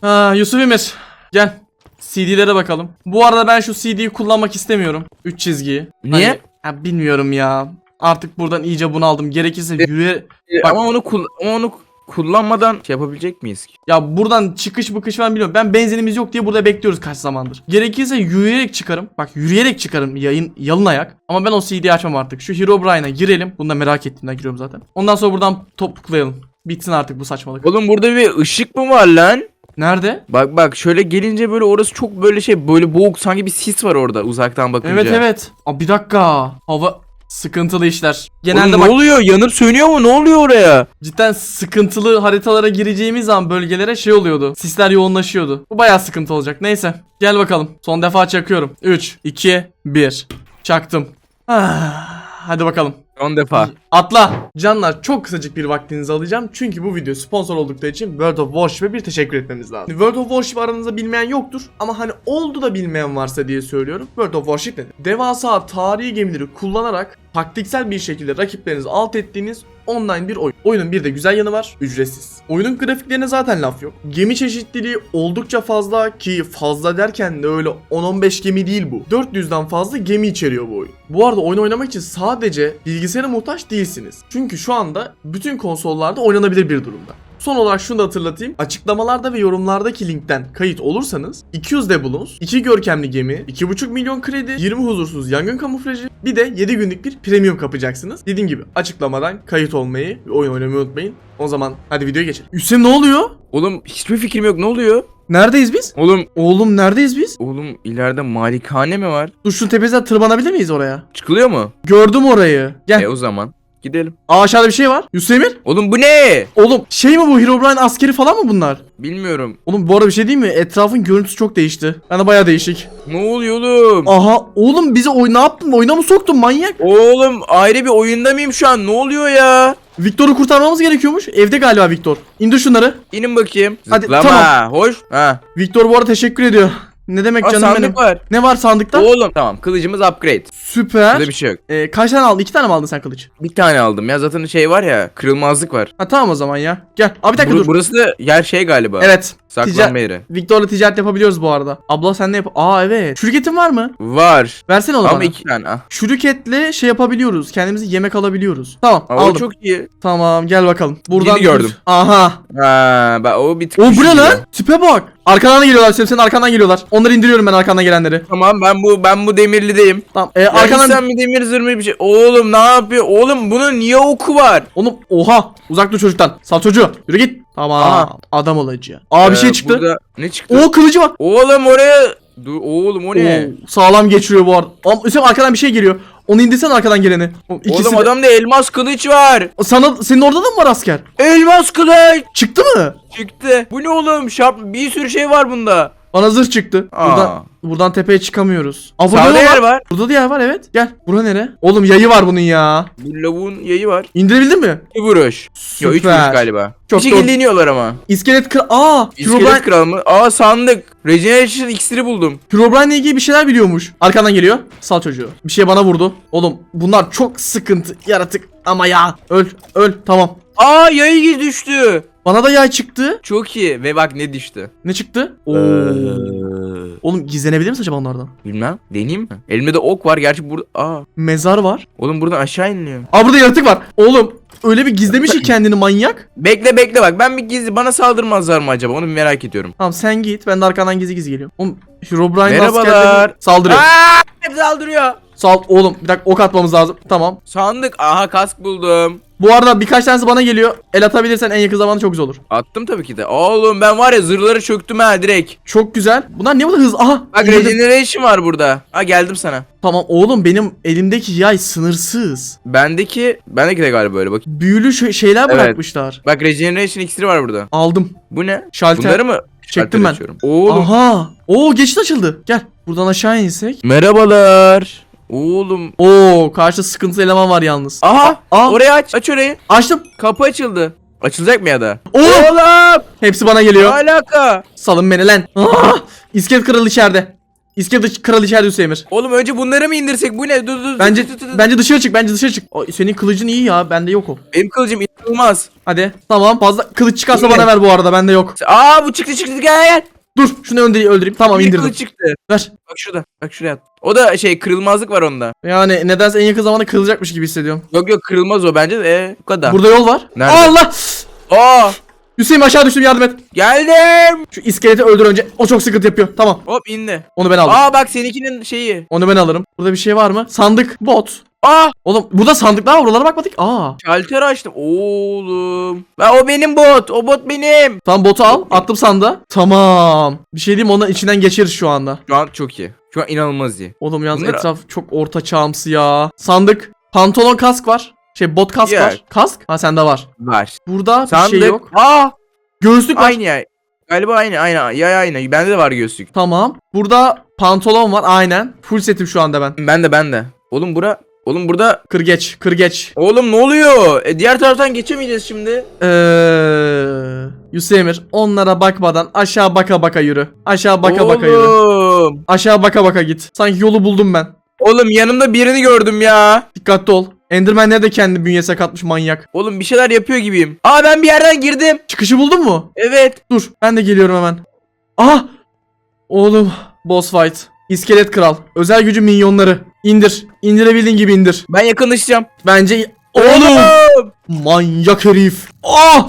Ha, Yusuf Emir. Gel. CD'lere bakalım. Bu arada ben şu CD'yi kullanmak istemiyorum. 3 çizgiyi. Niye? Hani- ha, bilmiyorum ya. Artık buradan iyice bunaldım. Gerekirse E- yürüye... Ee, Bak- Ama onu kul- ama onu kullanmadan şey yapabilecek miyiz ki? Ya buradan çıkış bıkış falan bilmiyorum. Ben benzinimiz yok diye burada bekliyoruz kaç zamandır. Gerekirse yürüyerek çıkarım. Bak yürüyerek çıkarım yayın yalın ayak. Ama ben o CD'yi açmam artık. Şu Herobrine'a girelim. Bunu da merak ettiğimden giriyorum zaten. Ondan sonra buradan topuklayalım. Bitsin artık bu saçmalık. Oğlum burada bir ışık mı var lan? Nerede? Bak bak şöyle gelince böyle orası çok böyle şey böyle boğuk sanki bir sis var orada uzaktan bakınca. Evet evet. Aa, bir dakika. Hava sıkıntılı işler. Genelde Oğlum bak ne oluyor? Yanıp sönüyor mu? Ne oluyor oraya? cidden sıkıntılı haritalara gireceğimiz zaman bölgelere şey oluyordu. Sisler yoğunlaşıyordu. Bu bayağı sıkıntı olacak. Neyse. Gel bakalım. Son defa çakıyorum. 3, 2, 1. Çaktım. Ah, Hadi bakalım. Son defa. Atla. Canlar çok kısacık bir vaktinizi alacağım. Çünkü bu video sponsor oldukları için World of Warship'e bir teşekkür etmemiz lazım. World of Warship aranızda bilmeyen yoktur. Ama hani oldu da bilmeyen varsa diye söylüyorum. World of Warship nedir? Devasa tarihi gemileri kullanarak taktiksel bir şekilde rakiplerinizi alt ettiğiniz online bir oyun. Oyunun bir de güzel yanı var. Ücretsiz. Oyunun grafiklerine zaten laf yok. Gemi çeşitliliği oldukça fazla ki fazla derken de öyle 10-15 gemi değil bu. 400'den fazla gemi içeriyor bu oyun. Bu arada oyun oynamak için sadece bilgisayara muhtaç değilsiniz. Çünkü şu anda bütün konsollarda oynanabilir bir durumda. Son olarak şunu da hatırlatayım. Açıklamalarda ve yorumlardaki linkten kayıt olursanız 200 debulunuz, 2 görkemli gemi, 2,5 milyon kredi, 20 huzursuz yangın kamuflajı, bir de 7 günlük bir premium kapacaksınız. Dediğim gibi açıklamadan kayıt olmayı ve oyun oynamayı unutmayın. O zaman hadi videoya geçelim. Hüseyin ne oluyor? Oğlum hiçbir fikrim yok. Ne oluyor? Neredeyiz biz? Oğlum Oğlum neredeyiz biz? oğlum ileride malikane mi var? Dur şu tepesinden tırmanabilir miyiz oraya? Çıkılıyor mu? Gördüm orayı. Gel. E o zaman gidelim. Aa aşağıda bir şey var. Emir. Oğlum bu ne? Oğlum şey mi bu Herobrine askeri falan mı bunlar? Bilmiyorum. Oğlum bu arada bir şey değil mi? Etrafın görüntüsü çok değişti. Yani baya değişik. Ne oluyor oğlum? Aha oğlum bizi oy ne yaptın? Oyuna mı soktun manyak? Oğlum ayrı bir oyunda mıyım şu an? Ne oluyor ya? Victor'u kurtarmamız gerekiyormuş. Evde galiba Victor. İndir şunları. İnin bakayım. Hadi, Zıplama. tamam. Hoş. Ha. Victor bu arada teşekkür ediyor. Ne demek Aa, canım sandık benim. var. Ne var sandıkta? Oğlum tamam kılıcımız upgrade. Süper. Burada bir şey yok. Ee, kaç tane aldın? İki tane mi aldın sen kılıç? Bir tane aldım ya zaten şey var ya kırılmazlık var. Ha tamam o zaman ya. Gel. Abi bir dakika Bur- dur. Burası da yer şey galiba. Evet. Saklanma yeri. Victor'la ticaret yapabiliyoruz bu arada. Abla sen ne yap? Aa evet. Şirketin var mı? Var. Versene onu Ama bana. iki tane. Ah. Şuruketle şey yapabiliyoruz. Kendimizi yemek alabiliyoruz. Tamam Aa, o aldım. çok iyi. Tamam gel bakalım. Buradan Yeni gördüm. Aha. Ha, ben o bir tık O bu ne lan? Tipe bak. Arkadan da geliyorlar. Senin, senin arkandan geliyorlar. Onları indiriyorum ben arkandan gelenleri. Tamam ben bu ben bu demirlideyim. Tamam. E, arkadan insan bir demir zırhlı bir şey. Oğlum ne yapıyor? Oğlum bunun niye oku var? Oğlum oha. Uzak dur çocuktan. Sal çocuğu. Yürü git. Tamam. Aha. Adam olacağı. Aa bir Ee, şey çıktı. burada- Ne çıktı? O kılıcı var. Oğlum oraya Dur oğlum o ne? Oo, sağlam geçiriyor bu arada. Ama Hüseyin arkadan bir şey geliyor. Onu indirsen arkadan geleni. O, ikisi Oğlum de- adamda elmas kılıç var. Sana senin orada da mı var asker? Elmas kılıç Çıktı mı? çıktı. Bu ne oğlum? Şap bir sürü şey var bunda. Bana zırh çıktı. Aa. Buradan buradan tepeye çıkamıyoruz. Aa burada Sağda da yer var. var. Burada da yer var evet. Gel. Bura nere? Oğlum yayı var bunun ya. Bu lavuğun yayı var. İndirebildin mi? Bir vuruş. Yo üç Süper. vuruş galiba. Çok bir doğru. şekilde iniyorlar ama. İskelet kral. Aa, İskelet kral mı? Aa sandık. Regeneration iksiri buldum. Herobrine'le ilgili bir şeyler biliyormuş. Arkandan geliyor. Sal çocuğu. Bir şey bana vurdu. Oğlum bunlar çok sıkıntı yaratık. Ama ya. Öl. Öl. Tamam. Aa yayı düştü. Bana da yay çıktı. Çok iyi. Ve bak ne düştü. Ne çıktı? Oo. Ee, Oğlum gizlenebilir misin acaba onlardan? Bilmem. Deneyeyim mi? Elimde de ok var. Gerçi burada... Aa. Mezar var. Oğlum buradan aşağı iniliyor. Aa burada yaratık var. Oğlum öyle bir gizlemiş ki kendini manyak. Bekle bekle bak. Ben bir gizli... Bana saldırmazlar mı acaba? Onu bir merak ediyorum. Tamam sen git. Ben de arkandan gizli gizli geliyorum. Oğlum Herobrine Merhabalar. askerleri saldırıyor. Aa! Hep saldırıyor. Sal oğlum bir dakika ok atmamız lazım. Tamam. Sandık. Aha kask buldum. Bu arada birkaç tanesi bana geliyor. El atabilirsen en yakın zamanda çok güzel olur. Attım tabii ki de. Oğlum ben var ya zırhları çöktüm ha direkt. Çok güzel. Bunlar ne bu hız? Aha. Bak indirdim. regeneration var burada. Ha geldim sana. Tamam oğlum benim elimdeki yay sınırsız. Bendeki bendeki de galiba böyle bak. Büyülü şey- şeyler Evet. bırakmışlar. Bak regeneration iksiri var burada. Aldım. Bu ne? Şalter. Bunları mı? Çektim Şalter ben. açıyorum. Oğlum. Aha. Oo geçit açıldı. Gel. Buradan aşağı insek. Merhabalar. Oğlum. Oo karşıda sıkıntılı eleman var yalnız. Aha. Aa. Orayı aç. Aç orayı. Açtım. Kapı açıldı. Açılacak mı ya da? Oğlum. Oğlum. Hepsi bana Ne geliyor. alaka? Salın beni lan. Aa, İskelet kralı içeride. İskelet kral içeride Hüseyin'ir. Oğlum önce bunları mı indirsek? Bu ne? Dur dur. Bence dur, dur, dur. bence dışarı çık. Bence dışarı çık. Ay, senin kılıcın iyi ya. Bende yok o. Benim kılıcım inanılmaz. Hadi. Tamam. Fazla kılıç çıkarsa İyi. bana ver bu arada. Bende yok. Aa bu çıktı çıktı gel gel. Dur. Şunu önde öldüreyim. Tamam Bir indirdim. kılıç çıktı. Ver. Bak şurada. Bak şuraya at. O da şey kırılmazlık var onda. Yani nedense en yakın zamanda kırılacakmış gibi hissediyorum. Yok yok kırılmaz o bence de. Ee, bu kadar. Burada yol var. Nerede? Allah! Aa Hüseyin aşağı düştüm yardım et. geldim. Şu iskeleti öldür önce. O çok sıkıntı yapıyor. Tamam. Hop indi. Onu ben aldım. Aa bak seninkinin şeyi. Onu ben alırım. Burada bir şey var mı? Sandık. Bot. Aa Oğlum burada sandıklar var. Oralara bakmadık. Aa. şalter açtım. Oğlum. La o benim bot. O bot benim. Tamam botu al. Attım sandığa. Tamam. Bir şey diyeyim? Ondan içinden geçeriz şu anda. Şu an çok iyi. Şu an inanılmaz iyi. Oğlum yalnız Bunlar- etraf çok orta çağımsı ya. Sandık. Pantolon kask var. Şey bot kask Yok. var. Kask? Ha sende var. Var. Burada bir şey yok. Aa Göğüslük var. aynı ya. Galiba aynı aynı. Ya aynı. Bende de var göğüslük. Tamam. Burada pantolon var aynen. Full setim şu anda ben. Ben de ben de. Oğlum bura. Oğlum burada. Kır geç. Kır geç. Oğlum ne oluyor? E, diğer taraftan geçemeyeceğiz şimdi. Eee... Yusemir onlara bakmadan aşağı baka baka yürü. Aşağı baka baka yürü. Oğlum. Aşağı baka baka git. Sanki yolu buldum ben. Oğlum yanımda birini gördüm ya. Dikkatli ol. Enderman'ler de kendi bünyesine katmış manyak. Oğlum bir şeyler yapıyor gibiyim. Aa ben bir yerden girdim. Çıkışı buldun mu? Evet. Dur ben de geliyorum hemen. Aha! Oğlum boss fight. İskelet kral. Özel gücü minyonları. İndir. İndirebildiğin gibi indir. Ben yakınlaşacağım. Bence... Oğlum! Manyak herif. Ah!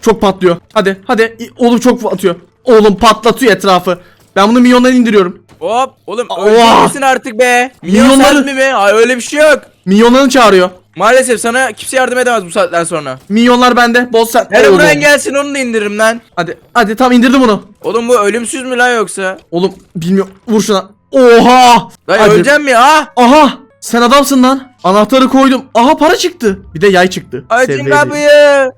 Çok patlıyor. Hadi hadi. Oğlum çok atıyor. Oğlum patlatıyor etrafı. Ben bunu minyondan indiriyorum. Hop. Oğlum öleceksin artık be. Milyon Milyonları- sen mi be? Ay öyle bir şey yok. Minyonlarını çağırıyor. Maalesef sana kimse yardım edemez bu saatten sonra. Minyonlar bende. Boss sen. Hele buraya gelsin onu da indiririm lan. Hadi hadi tam indirdim onu. Oğlum bu ölümsüz mü lan yoksa? Oğlum bilmiyorum. Vur şuna. Oha! Lan Hadi. öleceğim mi? Ah! Aha! Sen adamsın lan. Anahtarı koydum. Aha para çıktı. Bir de yay çıktı. Açın kapıyı.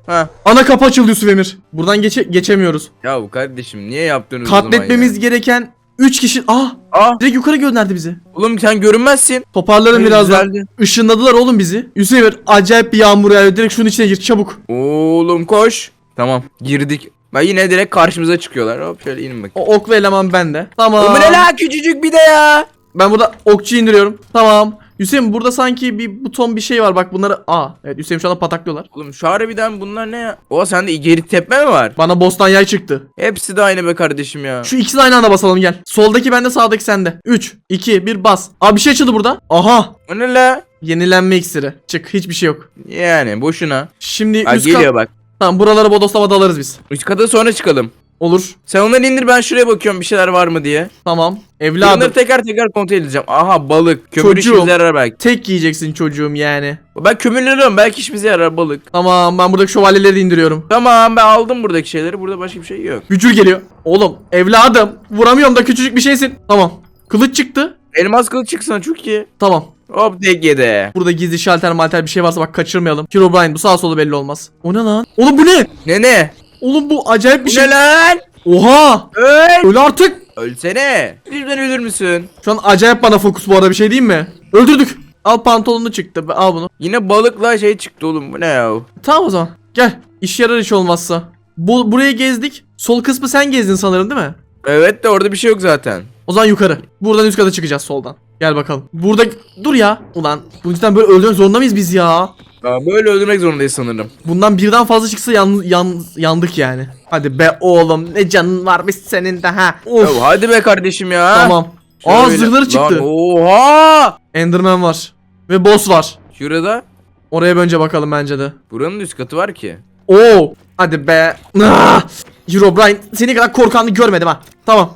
Ha. Ana kapı açıldı Yusuf Emir. Buradan geçe geçemiyoruz. Ya bu kardeşim niye yaptınız o zaman Katletmemiz gereken 3 kişi. Ah! Ah! Direkt yukarı gönderdi bizi. Oğlum sen görünmezsin. Toparlarım birazdan. Güzeldi. Işınladılar oğlum bizi. Yusuf Emir acayip bir yağmur yağıyor. Direkt şunun içine gir çabuk. Oğlum koş. Tamam girdik. Ben yine direkt karşımıza çıkıyorlar. Hop şöyle inin bakayım. O ok ve eleman bende. Tamam. Oğlum bu ne la küçücük bir de ya. Ben burada okçu indiriyorum. Tamam. Hüseyin burada sanki bir buton bir şey var. Bak bunları. Aa. Evet Hüseyin şu anda pataklıyorlar. Oğlum şu harbiden bunlar ne ya? Oha sende geri tepme mi var? Bana boss'tan yay çıktı. Hepsi de aynı be kardeşim ya. Şu ikisini aynı anda basalım gel. Soldaki bende sağdaki sende. 3, 2, 1 bas. Abi bir şey açıldı burada. Aha. O ne la? Yenilenme iksiri. Çık hiçbir şey yok. Yani boşuna. Şimdi Ha, üst geliyor bak. Tamam buralara bodoslama dalarız biz. Üst kata sonra çıkalım. Olur. Sen onları indir ben şuraya bakıyorum bir şeyler var mı diye. Tamam. Bunları Evladım. tekrar tekrar kontrol edeceğim. Aha balık. Kömür Çocuğum. işimize yarar belki. Tek yiyeceksin çocuğum yani. Ben kömürleniyorum belki işimize yarar balık. Tamam ben buradaki şövalyeleri indiriyorum. Tamam ben aldım buradaki şeyleri. Burada başka bir şey yok. Gücür geliyor. Oğlum evladım. Vuramıyorum da küçücük bir şeysin. Tamam. Kılıç çıktı. Elmas kılıç çıksana çok iyi. Tamam. Hop yedi. Burada gizli şalter malter bir şey varsa bak kaçırmayalım. Herobrine bu sağ solu belli olmaz. O ne lan? Oğlum bu ne? Ne ne? Oğlum bu acayip bir şey. ne lan? Oha! Öl. Öl artık. Ölsene. Lütfen ölür müsün? Şu an acayip bana fokus bu arada bir şey değil mi? Öldürdük. Al pantolonunu çıktı. Al bunu. Yine balıkla şey çıktı oğlum bu ne ya? Tamam o zaman. Gel. İş yarar hiç olmazsa. Bu burayı gezdik. Sol kısmı sen gezdin sanırım değil mi? Evet de orada bir şey yok zaten. O zaman yukarı. Buradan üst kata çıkacağız soldan. Gel bakalım. Burada dur ya. Ulan bu yüzden böyle öldürmek zorunda mıyız biz ya? Aa, böyle öldürmek zorundayız sanırım. Bundan birden fazla çıksa yan, yan, yandık yani. Hadi be oğlum ne canın varmış senin de ha. Of. Ya hadi be kardeşim ya. Tamam. Aa Şöyle- zırhları Lan, çıktı. oha! Enderman var. Ve boss var. Şurada Oraya önce bakalım bence de. buranın üst katı var ki. Oo. Hadi be. Ah! Herobrine seni kadar korkanlı görmedim ha. Tamam.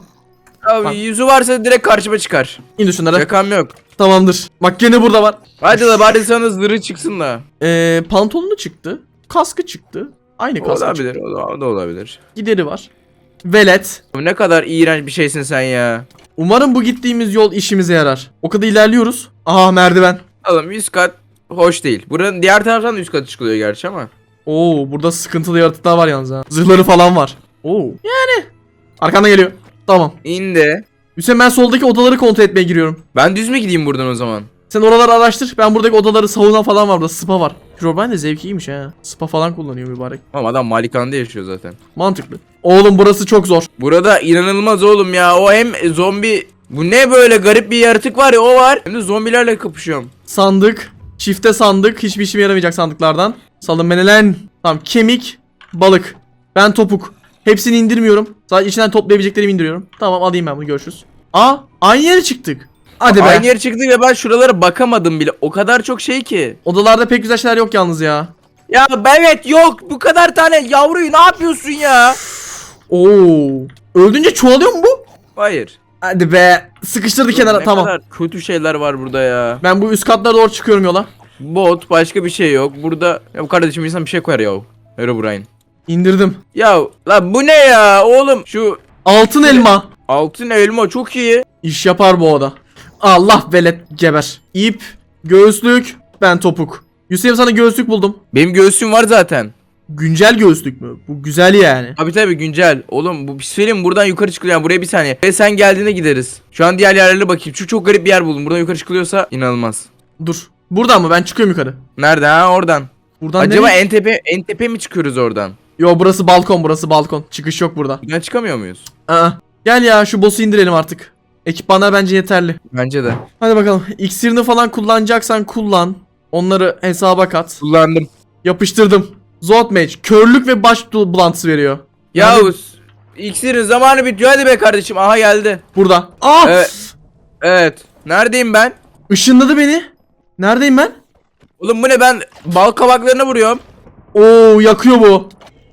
Abi Bak. yüzü varsa direkt karşıma çıkar. İndir şunları. Şakam yok. Tamamdır. Bak gene burada var. Hadi la bari sana zırhı çıksın da. Ee, pantolonu çıktı. Kaskı çıktı. Aynı kaskı çıktı. Olabilir, o da, o da olabilir. Gideri var. Velet. Ne kadar iğrenç bir şeysin sen ya. Umarım bu gittiğimiz yol işimize yarar. O kadar ilerliyoruz. Aha merdiven. Oğlum üst kat hoş değil. Buranın diğer taraftan da üst katı çıkılıyor gerçi ama. Oo burada sıkıntılı yaratıklar var yalnız ha. Zırhları falan var. Oo. Yani. Arkandan geliyor. Tamam. İndi. Hüseyin ben soldaki odaları kontrol etmeye giriyorum. Ben düz mü gideyim buradan o zaman? Sen oraları araştır. Ben buradaki odaları sauna falan var burada. Spa var. Herobrine de zevki iyiymiş ha. Spa falan kullanıyor mübarek. Ama adam malikanede yaşıyor zaten. Mantıklı. Oğlum burası çok zor. Burada inanılmaz oğlum ya. O hem zombi Bu ne böyle garip bir yaratık var ya o var. Hem de zombilerle kapışıyorum. Sandık. Çifte sandık. Hiçbir işime yaramayacak sandıklardan. Salın beni lan. Tamam kemik. Balık. Ben topuk. Hepsini indirmiyorum. Sadece içinden toplayabileceklerimi indiriyorum. Tamam alayım ben bunu görüşürüz. Aa aynı yere çıktık. Hadi be. Aynı yere çıktık ve ben şuralara bakamadım bile. O kadar çok şey ki. Odalarda pek güzel şeyler yok yalnız ya. Ya evet yok bu kadar tane yavruyu ne yapıyorsun ya? Oo. Öldünce çoğalıyor mu bu? Hayır. Hadi be. Sıkıştırdı kenara. Ne Tamam. kadar kötü şeyler var burada ya. Ben bu üst katlara doğru çıkıyorum yola. Bot başka bir şey yok. Burada ya bu kardeşim insan bir şey koyar ya. Herobrine. İndirdim. Ya la bu ne ya oğlum? Şu Altın elma. altın elma çok iyi. İş yapar bu oda. Allah velet geber. İp, göğüslük, ben topuk. Hüseyin sana göğüslük buldum. Benim göğsüm var zaten. Güncel göğüslük mü? Bu güzel yani. Abi tabi güncel. Oğlum bu bir şey söyleyeyim mi? buradan yukarı çıkılıyor. Yani buraya bir saniye. Ve sen geldiğinde gideriz. Şu an diğer yerlere bakayım. Şu çok garip bir yer buldum. Buradan yukarı çıkılıyorsa inanılmaz. Dur. Buradan mı? Ben çıkıyorum yukarı. Nerede ha oradan. Buradan Acaba nereye? en tepe en tepe mi çıkıyoruz oradan? Yo burası balkon burası balkon. Çıkış yok burada. Buradan çıkamıyor muyuz? Aa. Gel ya şu boss'u indirelim artık. Ekipmanlar bence yeterli. Bence de. Hadi bakalım. İksirini falan kullanacaksan kullan. Onları hesaba kat. Kullandım. Yapıştırdım. Zod Mage. Körlük ve baş bulantısı veriyor. Ya Yani- iksirin zamanı bitiyor hadi be kardeşim. Aha geldi. Burada. Aa! Evet. Evet. Neredeyim ben? Işınladı beni. Neredeyim ben? Oğlum bu ne ben bal kabaklarına vuruyorum. Oo yakıyor bu.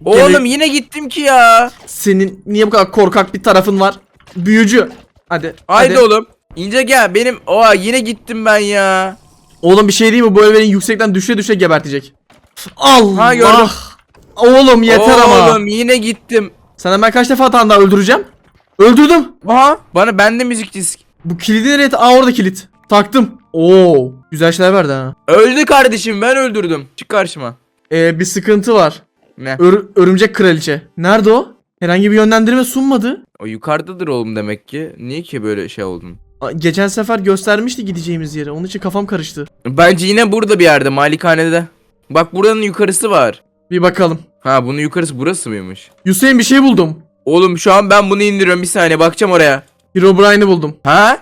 Oğlum Gene- yine gittim ki ya. Senin niye bu kadar korkak bir tarafın var? Büyücü. Hadi. Haydi hadi. oğlum. İnce gel benim. Oha yine gittim ben ya. Oğlum bir şey değil mi? Bu el beni yüksekten düşe düşe gebertecek. Allah. Ha, gördüm. Oğlum yeter ama. Oğlum yine gittim. Sana ben kaç defa tane daha öldüreceğim? Öldürdüm. Aha bana bende müzik disk. Bu kilidi nereye? Aa orada kilit. Taktım. Oo. Güzel şeyler verdi ha. Öldü kardeşim ben öldürdüm. Çık karşıma. Ee, bir sıkıntı var. Ne? Ör- örümcek kraliçe. Nerede o? Herhangi bir yönlendirme sunmadı. O yukarıdadır oğlum demek ki. Niye ki böyle şey oldun? Geçen sefer göstermişti gideceğimiz yeri. Onun için kafam karıştı. Bence yine burada bir yerde malikanede. Bak buranın yukarısı var. Bir bakalım. Ha bunun yukarısı burası mıymış? Hüseyin bir şey buldum. Oğlum şu an ben bunu indiriyorum bir saniye bakacağım oraya. Herobrine'i buldum. Ha?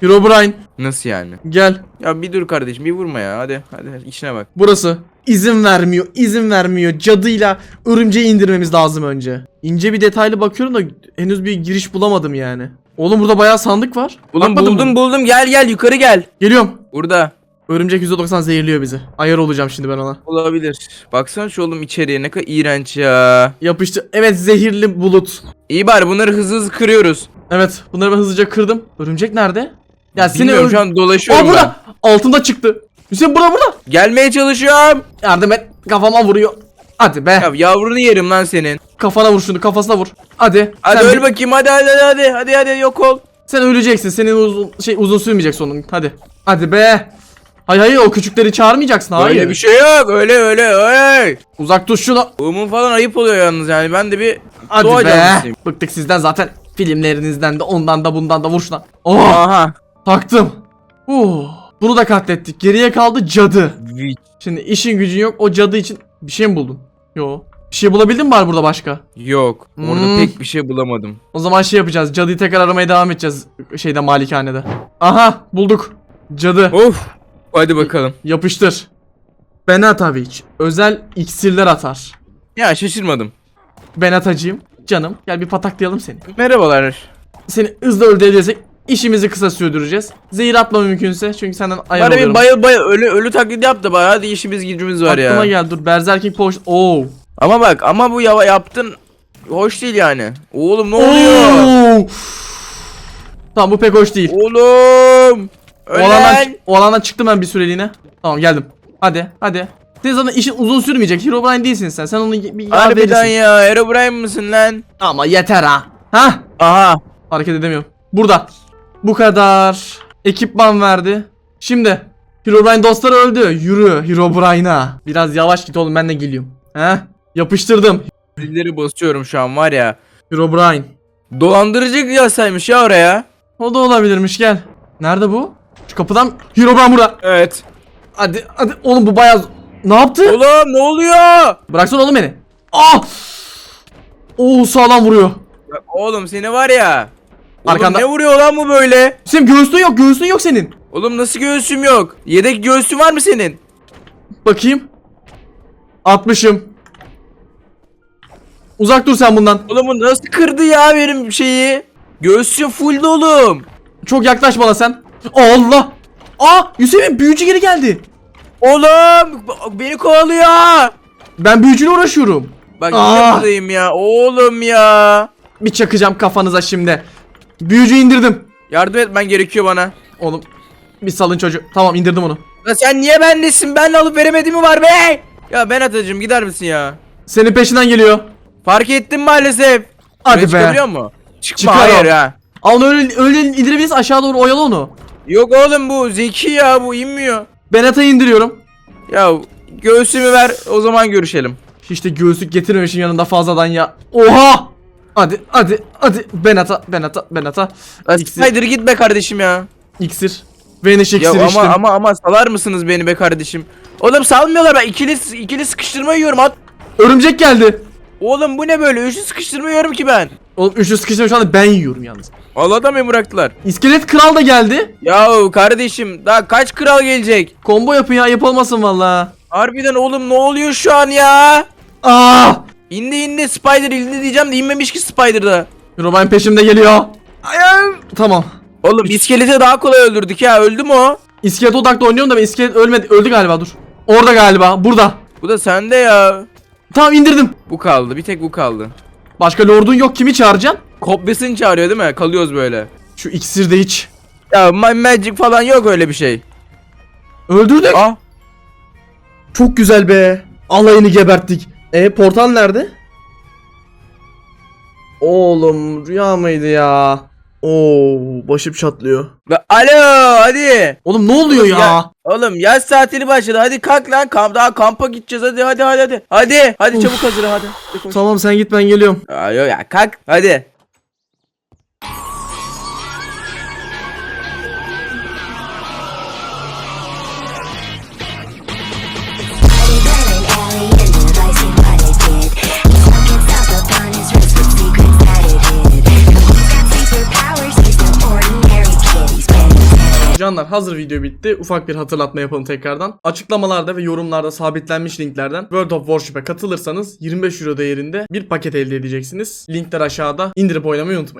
Herobrine Nasıl yani? gel. Ya bir dur kardeşim bir vurma ya hadi hadi işine bak. Burası. İzin vermiyor. izin vermiyor. Cadıyla örümceği indirmemiz lazım önce. İnce bir detaylı bakıyorum da henüz bir giriş bulamadım yani. Oğlum burada bayağı sandık var. Ulan Bakmadın buldum mı? buldum gel gel yukarı gel. Geliyorum. Burada. Örümcek %90 zehirliyor bizi. Ayar olacağım şimdi ben ona. Olabilir. Baksana şu oğlum içeriye ne kadar iğrenç ya. Yapıştı. Evet zehirli bulut. İyi bari bunları hızlı hızlı kırıyoruz. Evet bunları ben hızlıca kırdım. Örümcek nerede? Ya seni Bilmiyorum şu an Aa dolaşıyorum burada. Altında çıktı. Hüseyin burada burada. Gelmeye çalışıyorum. Yardım et. Kafama vuruyor. Hadi be. Ya yavrunu yerim lan senin. Kafana vur şunu kafasına vur. Hadi. Hadi sen, öl bakayım hadi hadi hadi hadi hadi hadi yok ol. sen öleceksin. Senin uzun şey uzun sürmeyecek sonun. Hadi. Hadi be. Hayır hayır o küçükleri çağırmayacaksın. Hayır. Öyle bir şey yok öyle öyle öyle. Uzak dur şunu. Uğumun falan ayıp oluyor yalnız yani ben de bir Hadi doğa be. canlısıyım. Bıktık sizden zaten. Filmlerinizden de ondan da bundan da vur şuna. Oh Aha. taktım. Uh, bunu da katlettik. Geriye kaldı cadı. Şimdi işin gücün yok. O cadı için bir şey mi buldun? Yo. Bir şey bulabildin mi bari burada başka? Yok orada Hmm. pek bir şey bulamadım. O zaman şey yapacağız. Cadıyı tekrar aramaya devam edeceğiz. Şeyde malikanede. Aha bulduk. Cadı. Of. Hadi bakalım. Yapıştır. Benataviç. Özel iksirler atar. Ya şaşırmadım. Ben atacağım. Canım gel bir pataklayalım seni. Merhabalar. Seni hızlı öldürebilirsek işimizi kısa sürdüreceğiz. Zehir atma mümkünse çünkü senden ayar Bana bir oluyorum. bayıl bayıl ölü ölü taklidi yap da bana hadi işimiz gücümüz var Aklıma ya. gel dur. Berserking Potion. Oo. Ama bak ama bu yava yaptın hoş değil yani. Oğlum ne oluyor? Oo. Tamam bu pek hoş değil. Oğlum. O alandan, Ölen. o alandan çıktım ben bir süreliğine. Tamam geldim. Hadi hadi. Senin zaten işin uzun sürmeyecek. Herobrine değilsin sen. Sen onu bir yar Harbiden verirsin. ya Herobrine mısın lan? Ama yeter ha. Ha? Aha. Hareket edemiyorum. Burada. Bu kadar. Ekipman verdi. Şimdi. Herobrine dostları öldü. Yürü Herobrine'a. Biraz yavaş git oğlum ben de geliyorum. He? Yapıştırdım. Zilleri basıyorum şu an var ya. Herobrine. Dolandırıcı yasaymış ya oraya. O da olabilirmiş gel. Nerede bu? Şu kapıdan Herobrine burada. Evet. Hadi hadi oğlum bu bayağı ne yaptı? Oğlum ne oluyor? Bıraksana oğlum beni. Ah! Oo sağlam vuruyor. Oğlum seni var ya. Arkanda. Ne vuruyor lan bu böyle? Senin göğsün yok göğsün yok senin. Oğlum nasıl göğsüm yok? Yedek göğsün var mı senin? Bakayım. 60'ım. Uzak dur sen bundan. Oğlum bu nasıl kırdı ya benim şeyi? Göğsüm full oğlum. Çok yaklaş bana sen. Allah. Aa Hüseyin büyücü geri geldi. Oğlum beni kovalıyor. Ben büyücüyle uğraşıyorum. Bak Aa! yine buradayım ya. Oğlum ya. Bir çakacağım kafanıza şimdi. Büyücü indirdim. Yardım etmen gerekiyor bana. Oğlum bir salın çocuğu. Tamam indirdim onu. Ya sen niye bendesin? Ben alıp veremediğim mi var be? Ya ben atacağım gider misin ya? Senin peşinden geliyor. Fark ettim maalesef. Hadi Buraya be. Çıkabiliyor mu? Çıkma Çıkarım. hayır ha. Al onu öyle, öyle indirebiliriz aşağı doğru oyalı onu. Yok oğlum bu zeki ya bu inmiyor. Ben atayı indiriyorum. Ya göğsümü ver o zaman görüşelim. İşte göğüslük getirmemişim yanında fazladan ya. Oha! Hadi hadi hadi ben ata ben ata ben ata. Ya İksir, Spider git be kardeşim ya. iksir. Vanish Ya iksir ama içtim. ama ama salar mısınız beni be kardeşim? Oğlum salmıyorlar ben ikili ikili sıkıştırma yiyorum at. Örümcek geldi. Oğlum bu ne böyle? Üçlü sıkıştırma yiyorum ki ben. Oğlum üçlü sıkıştırma şu anda ben yiyorum yalnız. Allah'tan beni bıraktılar. İskelet kral da geldi. Yahu kardeşim daha kaç kral gelecek? Combo yapın ya ayıp olmasın valla. Harbiden oğlum ne oluyor şu an ya? Aa! İndi indi Spider indi diyeceğim de inmemiş ki Spider'da. Robin peşimde geliyor. Ayağım. Tamam. Oğlum iskeleti daha kolay öldürdük ya öldü mü o? İskelet odakta oynuyorum da ben iskelet ölmedi. Öldü galiba dur. Orada galiba. Burada. Bu da sende ya. Tamam indirdim. Bu kaldı bir tek bu kaldı. Başka lordun yok kimi çağıracaksın? Kopyasını çağırıyor değil mi? Kalıyoruz böyle. Şu iksir de iç. Ya ma- magic falan yok öyle bir şey. Öldürdük. Ah Çok güzel be. Alayını geberttik. E portal nerede? Oğlum rüya mıydı ya? Oo başım çatlıyor. Ve alo hadi. Oğlum ne oluyor ya? Ya- Oğlum yaz tatili başladı. Hadi kalk lan. Kamp daha kampa gideceğiz. Hadi hadi hadi hadi. Hadi. Hadi Uf. çabuk hazır hadi. Hadi koş. Tamam sen git ben geliyorum. Yok ya kalk. Hadi. Canlar hazır video bitti. Ufak bir hatırlatma yapalım tekrardan. Açıklamalarda ve yorumlarda sabitlenmiş linklerden World of Warship'e katılırsanız 25 euro değerinde bir paket elde edeceksiniz. Linkler aşağıda. İndirip oynamayı unutmayın.